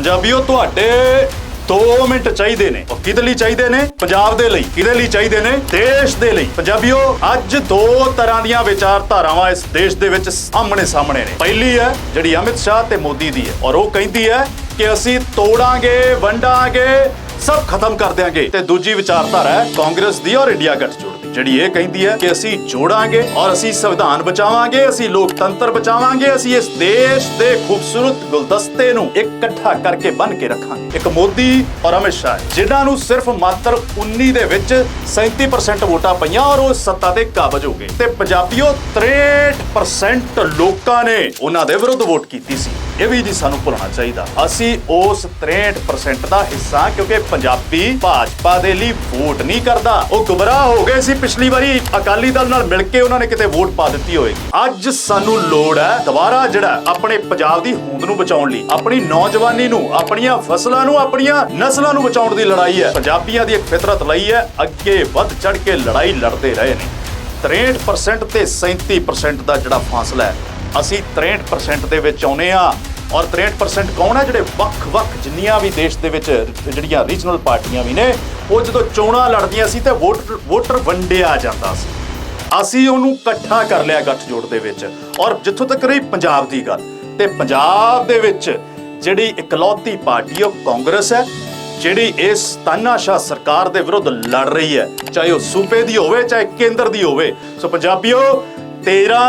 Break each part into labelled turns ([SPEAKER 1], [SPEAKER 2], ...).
[SPEAKER 1] ਪੰਜਾਬੀਓ, ਤੁਹਾਡੇ 2 ਮਿੰਟ ਚਾਹੀਦੇ ਨੇ। ਉਹ ਕਿਹਦੇ ਲਈ ਚਾਹੀਦੇ ਨੇ? ਪੰਜਾਬ ਦੇ ਲਈ। ਕਿਹਦੇ ਲਈ ਚਾਹੀਦੇ ਨੇ? ਦੇਸ਼ ਦੇ ਲਈ। ਪੰਜਾਬੀਓ, ਅੱਜ ਦੋ ਤਰ੍ਹਾਂ ਦੀਆਂ ਵਿਚਾਰਧਾਰਾਵਾਂ ਇਸ ਦੇਸ਼ ਦੇ ਵਿੱਚ ਸਾਹਮਣੇ ਸਾਹਮਣੇ ਨੇ। ਪਹਿਲੀ ਹੈ, ਜਿਹੜੀ ਅਮਿਤ ਸ਼ਾਹ ਤੇ ਮੋਦੀ ਦੀ ਹੈ। ਔਰ ਉਹ ਕਹਿੰਦੀ ਹੈ ਕਿ ਅਸੀਂ ਤੋੜਾਂਗੇ, ਵੰਡਾਂਗੇ, ਸਭ ਖਤਮ ਕਰ ਦਿਆਂਗੇ। ਤੇ ਦੂਜੀ ਵਿਚਾਰਧਾਰਾ ਹੈ ਕਾਂਗਰਸ ਦੀ ਔਰ ਇੰਡੀਆ ਗੱਠਜੋੜ ਜਿਹੜੀ ਇਹ ਕਹਿੰਦੀ ਹੈ ਕਿ ਅਸੀਂ ਜੋੜਾਂਗੇ ਔਰ ਅਸੀਂ ਸੰਵਿਧਾਨ ਬਚਾਵਾਂਗੇ, ਅਸੀਂ ਲੋਕਤੰਤਰ ਬਚਾਵਾਂਗੇ, ਅਸੀਂ ਇਸ ਦੇਸ਼ ਦੇ ਖੂਬਸੂਰਤ ਗੁਲਦਸਤੇ ਨੂੰ ਇਕੱਠਾ ਕਰਕੇ ਬੰਨ ਕੇ ਰੱਖਾਂਗੇ। ਇੱਕ ਮੋਦੀ ਔਰ ਅਮਿਤ ਸ਼ਾਹ, ਜਿਨ੍ਹਾਂ ਨੂੰ ਸਿਰਫ ਮਾਤਰ 19 ਦੇ ਵਿੱਚ 37% ਵੋਟਾਂ ਪਈਆਂ ਔਰ ਉਹ ਸੱਤਾ ਤੇ ਕਾਬਜ ਹੋ ਗਏ। ਤੇ ਪੰਜਾਬੀਓ 63% ਲੋਕਾਂ ਨੇ ਉਹਨਾਂ ਦੇ ਵਿਰੁੱਧ ਵੋਟ ਕੀਤੀ ਸੀ। ਇਹ ਵੀ ਜੀ ਸਾਨੂੰ ਭੁੱਲਣਾ ਚਾਹੀਦਾ। ਅਸੀਂ ਉਸ 63% ਦਾ ਹਿੱਸਾ ਕਿਉਂਕਿ ਪੰਜਾਬੀ ਭਾਜਪਾ ਦੇ ਲਈ ਵੋਟ ਨਹੀਂ ਕਰਦਾ। ਉਹ ਗੁੰਮਰਾਹ ਹੋ ਗਏ ਸੀ ਪਿਛਲੀ ਵਾਰੀ ਅਕਾਲੀ ਦਲ ਨਾਲ ਮਿਲ ਕੇ ਉਹਨਾਂ ਨੇ ਕਿਤੇ ਵੋਟ ਪਾ ਦਿੱਤੀ ਹੋਏਗੀ। ਅੱਜ ਸਾਨੂੰ ਲੋੜ ਹੈ ਦੁਬਾਰਾ ਜਿਹੜਾ ਆਪਣੇ ਪੰਜਾਬ ਦੀ ਹੋਂਦ ਨੂੰ ਬਚਾਉਣ ਲਈ, ਆਪਣੀ ਨੌਜਵਾਨੀ ਨੂੰ, ਆਪਣੀਆਂ ਫਸਲਾਂ ਨੂੰ, ਆਪਣੀਆਂ ਨਸਲਾਂ ਨੂੰ ਬਚਾਉਣ ਦੀ ਲੜਾਈ ਹੈ। ਪੰਜਾਬੀਆਂ ਦੀ ਇੱਕ ਫਿਤਰਤ ਲਈ ਹੈ, ਅੱਗੇ ਵੱਧ ਚੜ ਕੇ ਲੜਾਈ ਲੜਦੇ ਰਹੇ ਨੇ। 63% ਤੇ 37% ਦਾ ਜਿਹੜਾ ਫਾਸਲਾ ਹੈ, ਅਸੀਂ 63% ਦੇ ਵਿੱਚ ਆਉਨੇ ਆ ਔਰ 63% ਕੌਣ ਹੈ? ਜਿਹੜੇ ਵੱਖ-ਵੱਖ ਜਿੰਨੀਆਂ ਵੀ ਦੇਸ਼ ਦੇ ਵਿੱਚ ਜਿਹੜੀਆਂ ਰੀਜਨਲ ਪਾਰਟੀਆਂ ਵੀ ਨੇ ਉਹ ਜਦੋਂ ਚੋਣਾਂ ਲੜਦੀਆਂ ਸੀ ਤੇ ਵੋਟਰ ਵੋਟਰ ਵੰਡਿਆ ਜਾਂਦਾ ਸੀ। ਅਸੀਂ ਉਹਨੂੰ ਇਕੱਠਾ ਕਰ ਲਿਆ ਗੱਠਜੋੜ ਦੇ ਵਿੱਚ। ਔਰ ਜਿੱਥੋਂ ਤੱਕ ਰਹੀ ਪੰਜਾਬ ਦੀ ਗੱਲ, ਤੇ ਪੰਜਾਬ ਦੇ ਵਿੱਚ ਜਿਹੜੀ ਇਕਲੌਤੀ ਪਾਰਟੀ ਉਹ ਕਾਂਗਰਸ ਹੈ, ਜਿਹੜੀ ਇਸ ਤਾਨਾਸ਼ਾਹ ਸਰਕਾਰ ਦੇ ਵਿਰੁੱਧ ਲੜ ਰਹੀ ਹੈ, ਚਾਹੇ ਉਹ ਸੂਬੇ ਦੀ ਹੋਵੇ, ਚਾਹੇ ਕੇਂਦਰ ਦੀ ਹੋਵੇ। ਸੋ ਪੰਜਾਬੀਓ 13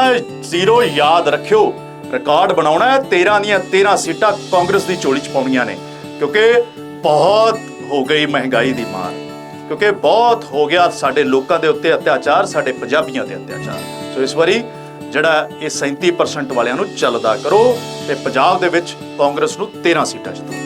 [SPEAKER 1] ਜ਼ੀਰੋ ਯਾਦ ਰੱਖਿਓ, ਰਿਕਾਰਡ ਬਣਾਉਣਾ ਹੈ 13 ਦੀਆਂ 13 ਸੀਟਾਂ ਕਾਂਗਰਸ ਦੀ ਝੋਲੀ ਚ ਪਾਉਣੀਆਂ ਨੇ, ਕਿਉਂਕਿ ਬਹੁਤ ਹੋ ਗਈ ਮਹਿੰਗਾਈ ਦੀ ਮਾਰ। ਕਿਉਂਕਿ ਬਹੁਤ ਹੋ ਗਿਆ ਸਾਡੇ ਲੋਕਾਂ ਦੇ ਉੱਤੇ ਅਤਿਆਚਾਰ, ਸਾਡੇ ਪੰਜਾਬੀਆਂ ਤੇ ਅਤਿਆਚਾਰ। ਸੋ ਇਸ ਵਾਰੀ ਜਿਹੜਾ ਇਹ 37% ਵਾਲਿਆਂ ਨੂੰ ਚੱਲਦਾ ਕਰੋ ਤੇ ਪੰਜਾਬ ਦੇ ਵਿੱਚ ਕਾਂਗਰਸ ਨੂੰ 13 ਸੀਟਾਂ ਜਿਤਾਓ